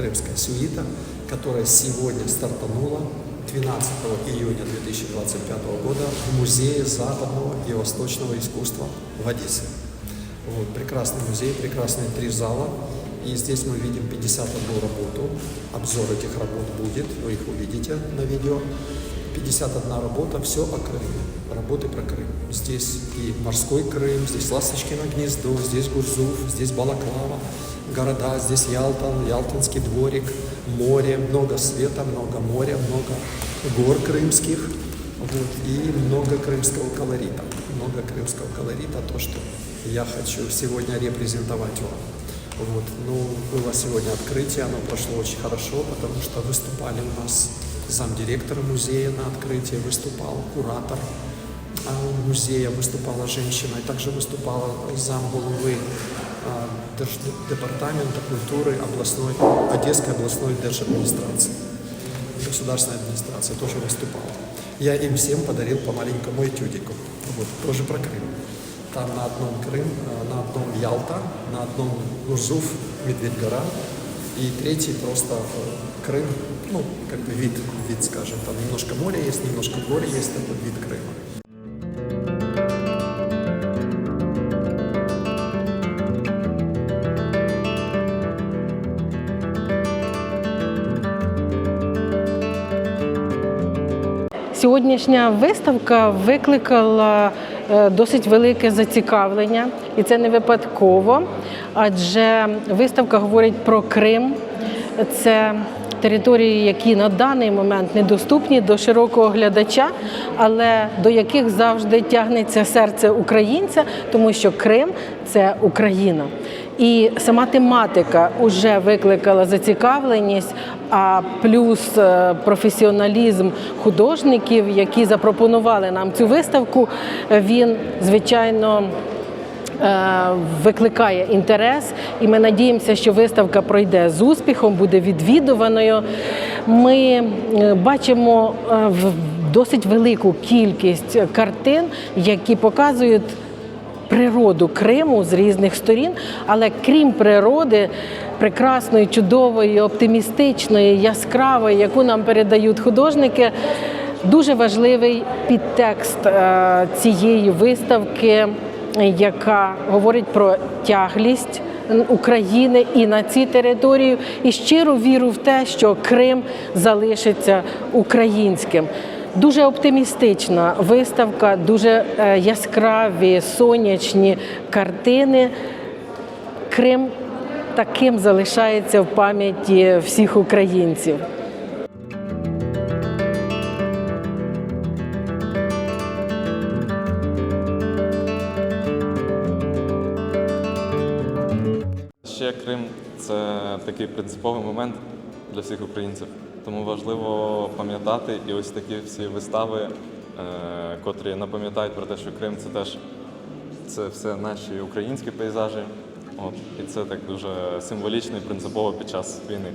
крымская сюита, которая сегодня стартанула 12 июня 2025 года в Музее западного и восточного искусства в Одессе. Вот, прекрасный музей, прекрасные три зала. И здесь мы видим 51 работу. Обзор этих работ будет, вы их увидите на видео. 51 работа, все о Крыме, работы про Крым. Здесь и морской Крым, здесь Ласточкино гнездо, здесь Гурзуф, здесь Балаклава, города, здесь Ялтан, Ялтинский дворик, море, много света, много моря, много гор крымских, вот, и много крымского колорита. Много крымского колорита, то, что я хочу сегодня репрезентовать вам. Вот. Ну, было сегодня открытие, оно прошло очень хорошо, потому что выступали у нас замдиректора музея на открытии, выступал куратор а, музея, выступала женщина, и также выступала зам головы департамента культуры областной, Одесской областной держадминистрации, государственной администрации тоже выступала. Я им всем подарил по маленькому этюдику, вот, тоже про Крым. Там на одном Крым, а, на одном Ялта, на одном Гурзуф, Медведь-гора, и третий просто э, Крым, ну, как бы вид, вид, скажем, там немножко моря есть, немножко горы есть, такой вид Крыма. Сьогоднішня виставка викликала е, досить велике зацікавлення, і це не випадково, адже виставка говорить про Крим. Це території, які на даний момент недоступні до широкого глядача, але до яких завжди тягнеться серце українця, тому що Крим це Україна. І сама тематика вже викликала зацікавленість, а плюс е, професіоналізм художників, які запропонували нам цю виставку, він звичайно. е, Викликає інтерес, і ми надіємося, що виставка пройде з успіхом, буде відвідуваною. Ми е, бачимо в- досить велику кількість картин, які показують природу Криму з різних сторін, але крім природи, прекрасної, чудової, оптимістичної, яскравої, яку нам передають художники, дуже важливий підтекст е, цієї виставки, яка говорить про тяглість. України і на ці території, і щиру віру в те, що Крим залишиться українським. Дуже оптимістична виставка, дуже е, яскраві сонячні картини. Крим таким залишається в пам'яті всіх українців. Ще Крим це такий принциповий момент для всіх українців. Тому важливо пам'ятати і ось такі всі вистави, е, котрі напам'ятають про те, що Крим це теж це все наші українські пейзажі. От, і це так дуже символічно і принципово під час війни.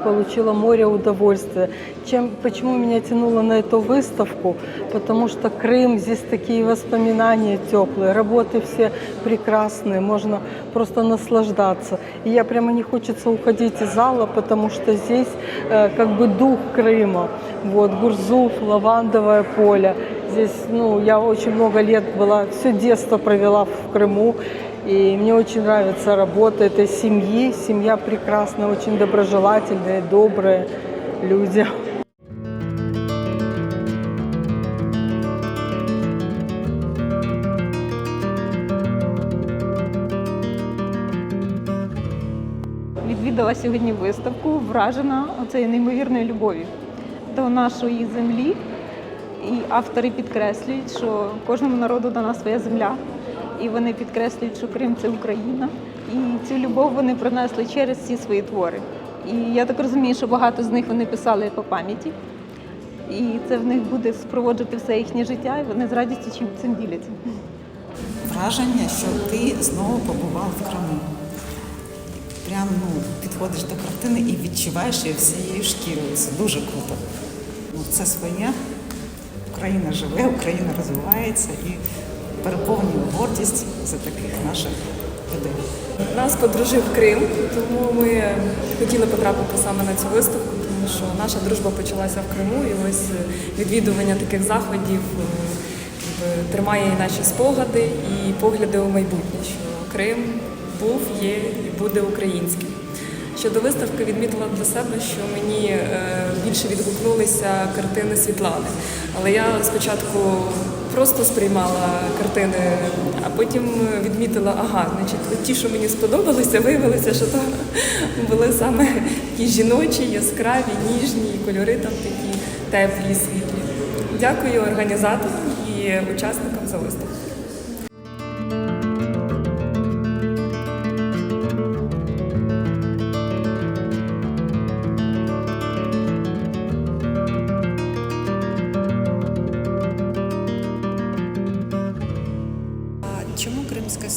Получила море удовольствия. Чем, почему меня тянуло на эту выставку? Потому что Крым, здесь такие воспоминания теплые, работы все прекрасные, можно просто наслаждаться. И я прямо не хочется уходить из зала, потому что здесь э, как бы дух Крыма. Вот, Гурзуф, лавандовое поле. Здесь, ну, я очень много лет была, все детство провела в Крыму. И мне очень нравится работа этой семьи. Семья прекрасная, очень доброжелательные, добрые люди. Відвідала сьогодні виставку, вражена оцею неймовірною любов'ю до нашої землі. І автори підкреслюють, що кожному народу дана своя земля. І вони підкреслюють, що Крим це Україна. І цю любов вони принесли через всі свої твори. І я так розумію, що багато з них вони писали по пам'яті. І це в них буде спроводжувати все їхнє життя, і вони з радістю чим цим діляться. враження, що ти знову побував в Криму. прям ну, підходиш до картини і відчуваєш її всією шкірою. Це дуже круто. Ну, це своє. Україна живе, Україна розвивається і переповнює гордість за таких наших людей. Нас подружив Крим, тому ми хотіли потрапити саме на цю виставку, тому що наша дружба почалася в Криму, і ось е, відвідування таких заходів е, тримає і наші спогади і погляди у майбутнє, що Крим був, є і буде українським. Щодо виставки відмітила для себе, що мені е, більше відгукнулися картини Світлани. Але я спочатку просто сприймала картини, а потім відмітила, ага, значить, ті, що мені сподобалися, виявилося, що то були саме такі жіночі, яскраві, ніжні, кольори там такі теплі, світлі. Дякую організаторам і учасникам за виставку.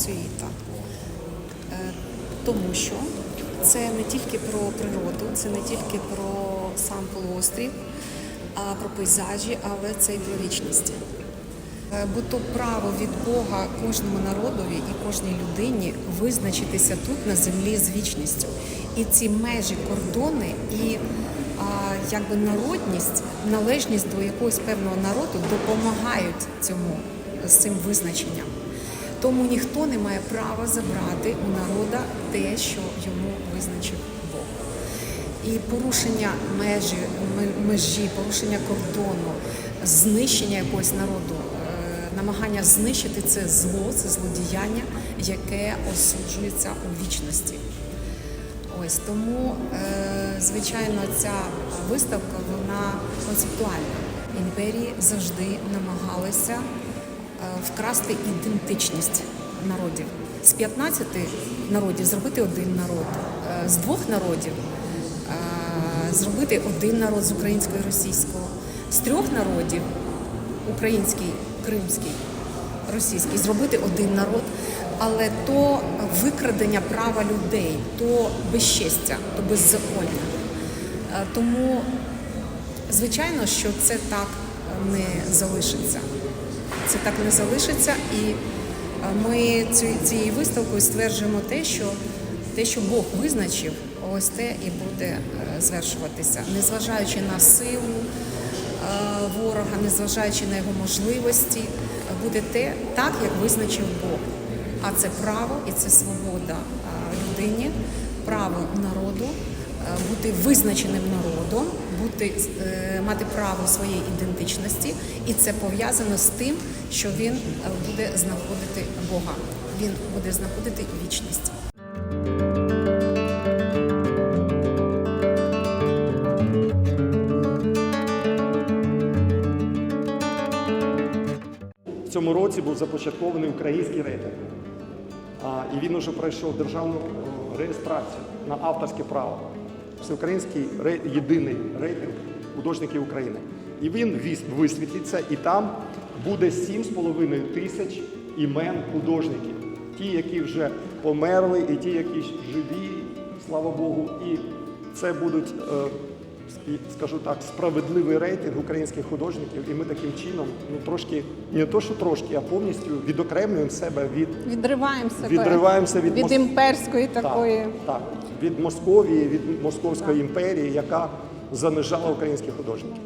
Кримська? Е, Тому що це не тільки про природу, це не тільки про сам полуострів, а про пейзажі, але це і про вічність. Е, Бо то право від Бога кожному народові і кожній людині визначитися тут на землі з вічністю. І ці межі, кордони і а, якби народність, належність до якогось певного народу допомагають цьому з цим визначенням. Тому ніхто не має права забрати у народа те, що йому визначив Бог. І порушення межі, межі, порушення кордону, знищення якогось народу, е, намагання знищити це зло, це злодіяння, яке осуджується у вічності. Ось тому, е, звичайно, ця виставка вона концептуальна. Імперії завжди намагалися вкрасти ідентичність народів. З 15 народів зробити один народ, е, з двох народів е, зробити один народ з українського і російського, з трьох народів український, кримський, російський, зробити один народ, але то викрадення права людей, то безчестя, то беззаконня. Е, Тому, звичайно, що це так не залишиться. Це так не залишиться, і е, ми цією виставкою стверджуємо те, що те, що Бог визначив, ось те і буде е, звершуватися, незважаючи на силу е, ворога, незважаючи на його можливості, буде те так, як визначив Бог. А це право і це свобода людині, право народу бути визначеним народом, бути, е, мати право своєї ідентичності, і це пов'язано з тим, що він е, буде знаходити Бога. Він буде знаходити вічність. В цьому році був започаткований український рейтинг. І він уже пройшов державну реєстрацію на авторське право. Всеукраїнський єдиний рейтинг художників України. І він висвітліться, і там буде 7,5 тисяч імен художників. Ті, які вже померли, і ті, які живі, слава Богу. І це будуть, е, скажу так, справедливий рейтинг українських художників. І ми таким чином ну, трошки, не то, що трошки, а повністю відокремлюємо себе від Відриваємося Відриваємося від від Мос- імперської такої. так, так, від Московії, від Московської імперії, яка занижала українських художників.